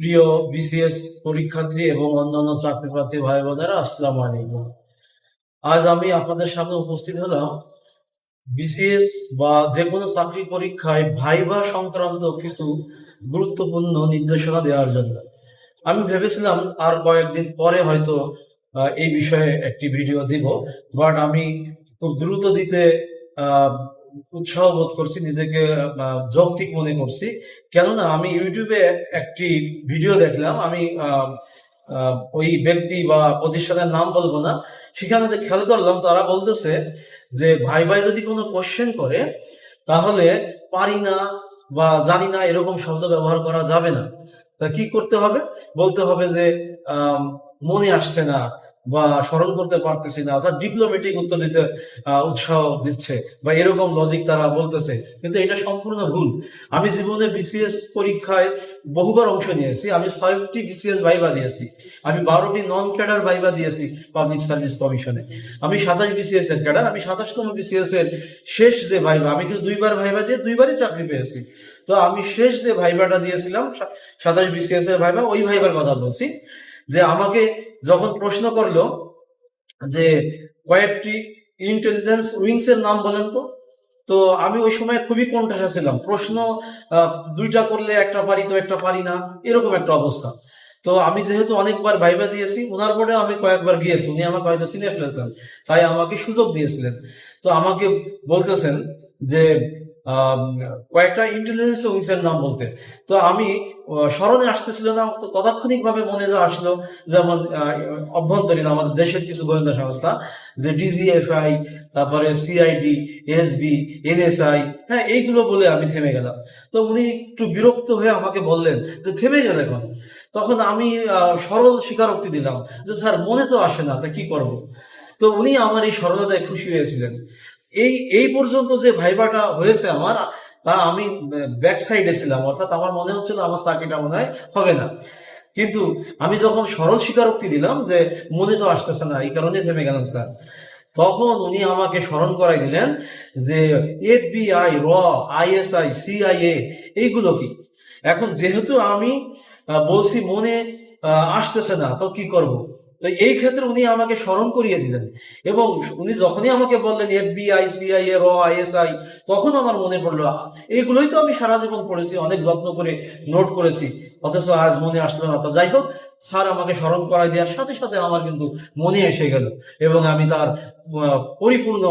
প্রিয় বিসিএস পরীক্ষার্থী এবং অন্যান্য চাকরি প্রার্থী ভাই বোনেরা আসসালামু আলাইকুম। আজ আমি আপনাদের সামনে উপস্থিত হলাম বিসিএস বা যে কোনো চাকরি পরীক্ষায় ভাইবা সংক্রান্ত কিছু গুরুত্বপূর্ণ নির্দেশনা দেওয়ার জন্য। আমি ভেবেছিলাম আর কয়েকদিন পরে হয়তো এই বিষয়ে একটি ভিডিও দিব, বাট আমি খুব দ্রুত দিতে উৎসাহ বোধ করছি, নিজেকে যৌক্তিক মনে করছি। কেননা আমি ইউটিউবে একটি ভিডিও দেখলাম, আমি ওই ব্যক্তি বা প্রতিষ্ঠানের নাম বলব না, সেখানে যে খেয়াল করলাম, তারা বলতেছে যে, ভাই ভাই যদি কোনো কোশ্চেন করে, তাহলে পারি না বা জানি না এরকম শব্দ ব্যবহার করা যাবে না। তা কি করতে হবে? বলতে হবে যে মনে আসছে না। বা স্মরণ করতে পারতেছি না, অর্থাৎ ডিপ্লোমেটিক উত্তর দিতে উৎসাহ দিচ্ছে, বা এরকম লজিক তারা বলতেছে, কিন্তু এটা সম্পূর্ণ ভুল। আমি জীবনে বিসিএস পরীক্ষায় বহুবার অংশ নিয়েছি, আমি ছয়টি বিসিএস ভাইবা দিয়েছি, আমি বারোটি নন ক্যাডার ভাইবা দিয়েছি পাবলিক সার্ভিস কমিশনে আমি সাতাশ বিসিএস এর ক্যাডার আমি সাতাশতম বিসিএস এর শেষ যে ভাইবা আমি কিন্তু দুইবার ভাইবা দিয়ে দুইবারই চাকরি পেয়েছি। তো আমি শেষ যে ভাইবাটা দিয়েছিলাম সাতাশ বিসিএস এর ভাইবা ওই ভাইবার কথা বলছি। যে আমাকে যখন প্রশ্ন করল যে কয়েকটি ইন্টেলিজেন্স উইংস এর নাম বলেন তো? তো আমি ওই সময় খুবই কণ্ঠাসা ছিলাম। প্রশ্ন দুইটা করলে একটা পারি তো একটা পারি না, এরকম একটা অবস্থা। তো আমি যেহেতু অনেকবার ভাইবা দিয়েছি ওনার পরে আমি কয়েকবার গিয়েছি, উনি আমাকে হয়তো চিনে ফেলেছেন, তাই আমাকে সুযোগ দিয়েছিলেন। তো আমাকে বলতেছেন যে কয়েকটা ইন্টেলিজেন্স উইংস নাম বলতে তো আমি স্মরণে আসতেছিল না, তো তদাক্ষণিক ভাবে মনে যা আসলো, যেমন অভ্যন্তরীণ আমাদের দেশের কিছু গোয়েন্দা সংস্থা, যে ডিজিএফআই তারপরে সিআইডি এসবি এনএসআই হ্যাঁ এইগুলো বলে আমি থেমে গেলাম। তো উনি একটু বিরক্ত হয়ে আমাকে বললেন যে, থেমে গেলে এখন? তখন আমি সরল স্বীকারোক্তি দিলাম যে, স্যার, মনে তো আসে না, তা কি করব? তো উনি আমার এই সরলতায় খুশি হয়েছিলেন। এই এই পর্যন্ত যে ভাইবাটা হয়েছে আমার, তা আমি ব্যাক সাইডে ছিলাম, অর্থাৎ আমার মনে হচ্ছিল আমার চাকরিটা মনে হয় হবে না। কিন্তু আমি যখন সরল স্বীকারোক্তি দিলাম যে মনে তো আসতেছে না, এই কারণে থেমে গেলাম, স্যার। তখন উনি আমাকে স্মরণ করাই দিলেন যে এফবিআই, র, আইএসআই, সিআইএ, এইগুলো কি? এখন যেহেতু আমি বলছি মনে আসতেছে না, তো কি করব? তো এই ক্ষেত্রে উনি আমাকে স্মরণ করিয়ে দিলেন। এবং উনি যখনই আমাকে বললেন, এফবিআই, সিআইএ র আইএসআই তখন আমার মনে পড়ল, এইগুলোই তো আমি সারা জীবন পড়েছি, অনেক যত্ন করে নোট করেছি, অথচ আজ মনে আসলো না। তো যাই হোক, স্যার আমাকে স্মরণ করাই দেওয়ার সাথে সাথে আমার কিন্তু মনে এসে গেল এবং আমি তার পরিপূর্ণ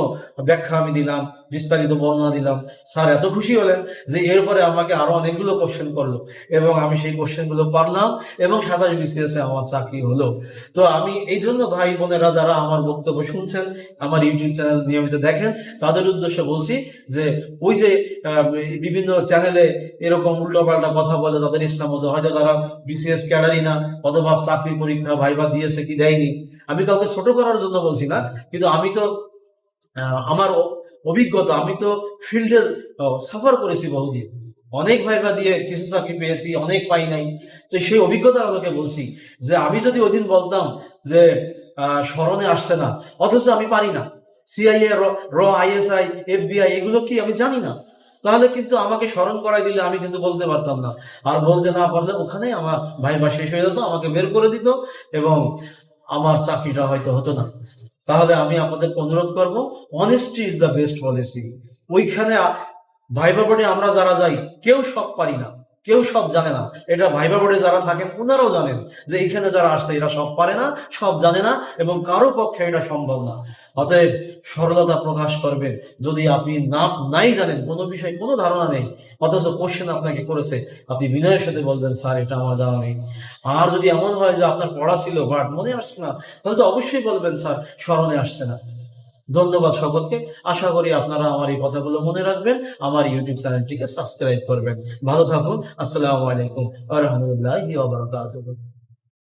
ব্যাখ্যা আমি দিলাম। বিস্তারিত বর্ণনা দিলাম। স্যার এত খুশি হলেন যে এরপরে আমাকে আরও অনেকগুলো কোশ্চেন করল এবং আমি সেই কোশ্চেনগুলো পারলাম এবং সাতাশ বিসিএস এ আমার চাকরি হলো। তো আমি এই জন্য ভাই বোনেরা যারা আমার বক্তব্য শুনছেন, আমার ইউটিউব চ্যানেল নিয়মিত দেখেন, তাদের উদ্দেশ্যে বলছি যে ওই যে বিভিন্ন চ্যানেলে এরকম উল্টোপাল্টা কথা বলে তাদের ইচ্ছা মতো হয়তো তারা বিসিএস ক্যাডারই না অথবা চাকরি পরীক্ষা ভাইবা দিয়েছে কি দেয়নি। আমি কাউকে ছোট করার জন্য বলছি না, কিন্তু আমি তো আমার অভিজ্ঞতা, আমি তো ফিল্ডে সাফার করেছি বহুদিন। অনেক ভাইবা দিয়ে কিছু চাকরি পেয়েছি, অনেক পাই নাই। তো সেই অভিজ্ঞতার আলোকে বলছি যে, আমি যদি ওদিন বলতাম যে স্মরণে আসছে না, অথচ আমি পারি না। সিআইএ র আইএসআই এফবিআই এগুলো কি আমি জানি না? তাহলে কিন্তু আমাকে স্মরণ করাই দিলে আমি কিন্তু বলতে পারতাম না। আর বলতে না পারলে ওখানে আমার ভাইবা শেষ হয়ে যেত, আমাকে বের করে দিত এবং আমার চাকরিটা হয়তো হতো না। তাহলে আমি আপনাদের অনুরোধ করব honesty is the best policy ওইখানে ভাই বোর্ডে আমরা যারা যাই, কেউ সব পারি না। কেউ সব জানে না। এটা ভাইবা বোর্ডে যারা থাকেন ওনারাও জানেন যে এইখানে যারা আসছে, এরা সব পারে না, সব জানে না এবং কারও পক্ষে এটা সম্ভব না। অতএব সরলতা প্রকাশ করবেন যদি আপনি না, নাই জানেন, কোনো বিষয় কোনো ধারণা নেই, অথচ কোশ্চেন আপনাকে করেছে, আপনি বিনয়ের সাথে বলবেন, স্যার, এটা আমার জানা নেই। আর যদি এমন হয় যে আপনার পড়া ছিল বাট মনে আসছে না, তাহলে তো অবশ্যই বলবেন, স্যার, স্মরণে আসছে না। ধন্যবাদ সকলকে। আশা করি আপনারা আমার এই কথাগুলো মনে রাখবেন, আমার ইউটিউব চ্যানেলটিকে সাবস্ক্রাইব করবেন। ভালো থাকুন, আসসালামু আলাইকুম আ রহমতুল্লাহি ওয়া বারাকাতুহু।